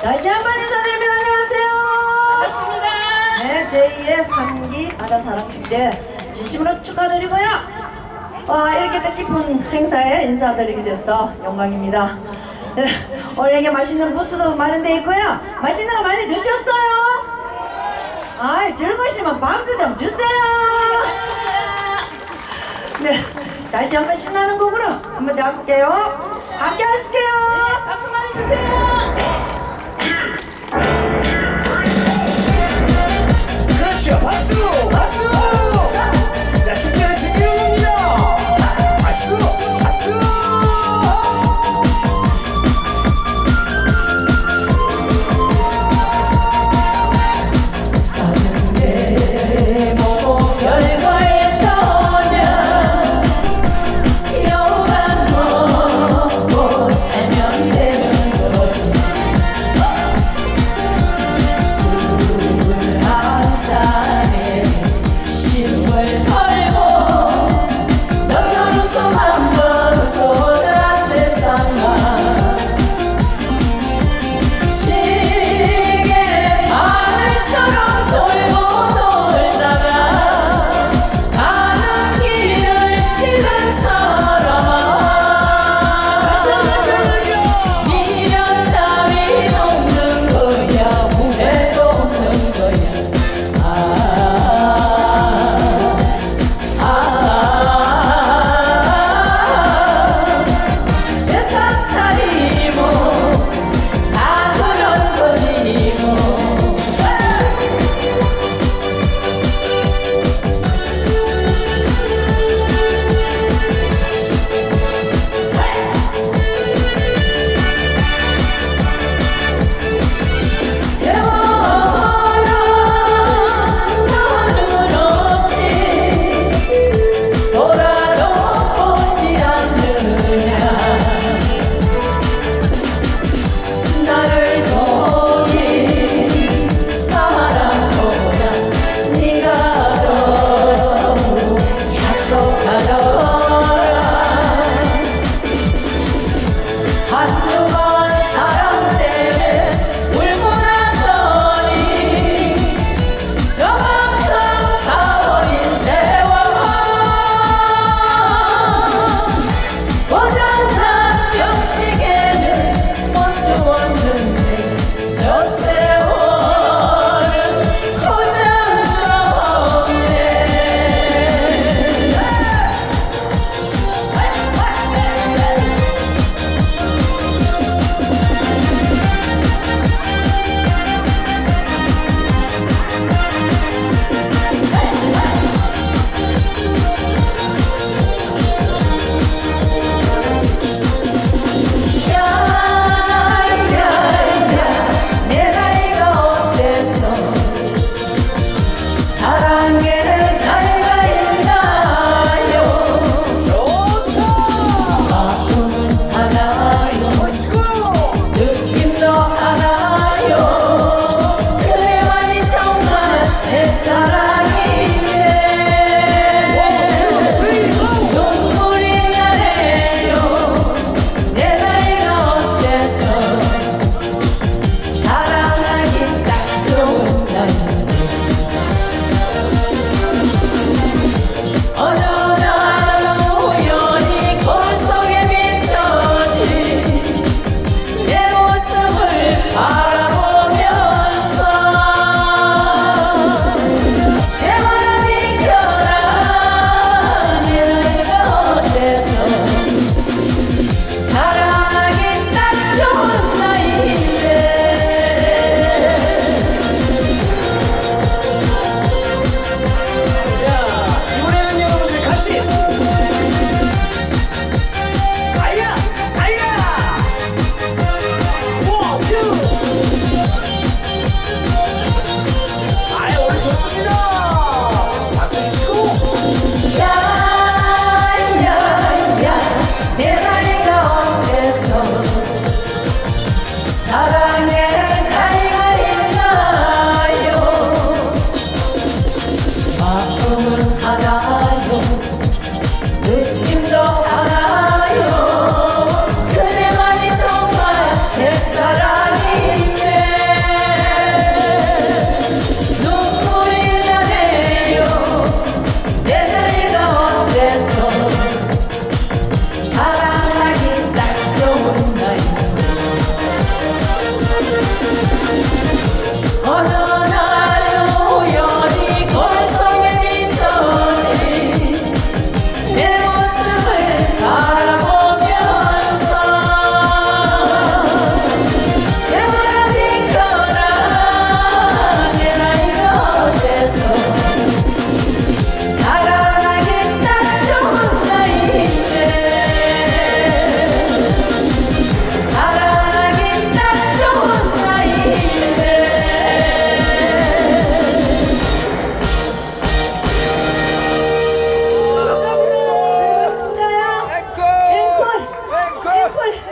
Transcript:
다시 한 번 인사드립니다. 안녕하세요. 반갑습니다. 네, 제2의 3기 바다사랑 축제 진심으로 축하드리고요. 와, 이렇게 뜻깊은 행사에 인사드리게 돼서 영광입니다. 네, 오늘에게 맛있는 부스도 마련되어 있고요. 맛있는 거 많이 드셨어요? 아, 즐거우시면 박수 좀 주세요. 네, 다시 한 번 신나는 곡으로 한번 더 해볼게요. 함께 하실게요. 박수 많이 주세요. 춤을 알아요